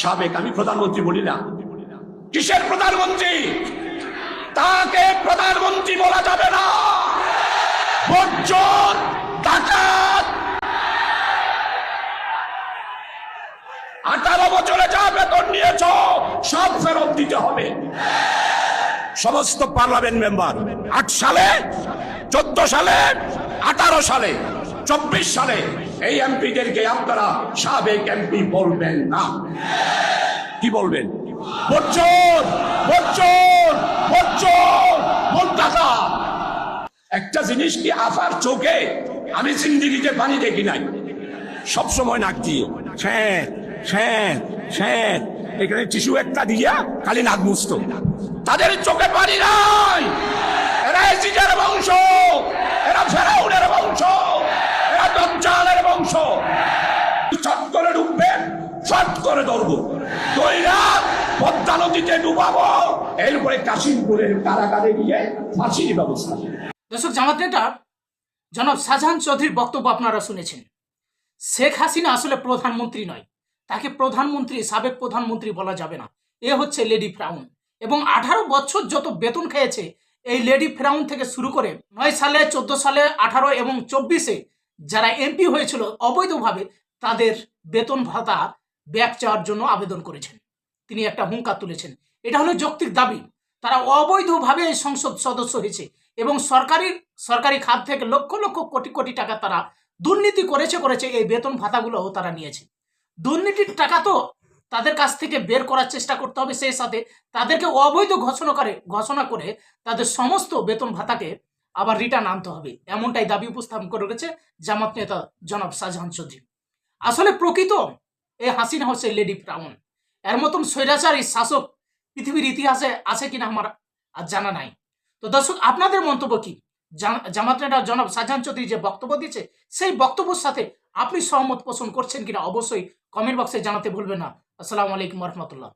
সাবেক, আমি প্রধানমন্ত্রী বলি না। কিসের প্রধানমন্ত্রী? তাকে প্রধানমন্ত্রী বলা যাবে না। বজ্জর, ডাকাত। আঠারো বছরে যা বেতন নিয়েছ, সব ফেরত দিতে হবে। সমস্ত পার্লামেন্ট মেম্বার, আট সালে, চোদ্দ সালে, আঠারো সালে। চব্বিশ সালে এই এমপিদেরকে আপনারা সাবেক এমপি বলবেন না। কি বলবেন? একটা জিনিস কি আফার চোখে? আমি জিন্দিগিতে পানি দেখি নাই। সব সময় নাক দিয়ে এখানে টিস্যু একটা দিয়া খালি নাক মুছত। তাদের চোখে পানি নাই এরা এসিজের বংশ এরা ফেরাউনের বংশ দজ্জালের বংশ। চট করে ডুববে চট করে ধরবো। পদ্মা নদীতে ডুবাবো। এরপরে কাশিমপুরের কারাগারে গিয়ে ফাঁসির ব্যবস্থা দর্শক, জামাত নেতা, জনাব শাহজাহান চৌধুরীর বক্তব্য আপনারা শুনেছেন। শেখ হাসিনা আসলে প্রধানমন্ত্রী নয়। তাকে প্রধানমন্ত্রী, সাবেক প্রধানমন্ত্রী বলা যাবে না। এ হচ্ছে লেডি ফ্রাউন। এবং আঠারো বছর যত বেতন খেয়েছে, এই লেডি ফ্রাউন থেকে শুরু করে নয় সালে, চোদ্দ সালে, আঠারো এবং চব্বিশে যারা এমপি হয়েছিল অবৈধভাবে তাদের বেতন ভাতা ব্যাক চাওয়ার জন্য আবেদন করেছেন। তিনি একটা হুঙ্কার তুলেছেন। এটা হলো যৌক্তিক দাবি। তারা অবৈধভাবে এই সংসদ সদস্য হয়েছে এবং সরকারি সরকারি খাত থেকে লক্ষ লক্ষ কোটি কোটি টাকা তারা দুর্নীতি করেছে করেছে, এই বেতন ভাতাগুলোও তারা নিয়েছে। দুর্নীতির টাকা তো তাদের কাছ থেকে বের করার চেষ্টা করতে হবে, সেই সাথে তাদেরকে অবৈধ ঘোষণা করে ঘোষণা করে তাদের সমস্ত বেতন ভাতাকে আবার রিটার্ন আনতে হবে। এমনটাই দাবি উপস্থাপন করে রেখেছে জামাত নেতা জনাব শাহজাহান চৌধুরী। আসলে প্রকৃত এই হাসিনা হচ্ছে লেডি ফ্রাউন এর মতন স্বৈরাচারী শাসক পৃথিবীর ইতিহাসে আছে কিনা আমার আর জানা নাই। তো দর্শক, আপনাদের মন্তব্য কি? জামাত নেতা জনাব শাহজাহান চৌধুরী যে বক্তব্য দিয়েছে, সেই বক্তব্যের সাথে আপনি সহমত পোষণ করছেন কিনা অবশ্যই কমেন্ট বক্সে জানাতে ভুলবেন না। আসসালামু আলাইকুম রহমতুল্লাহ।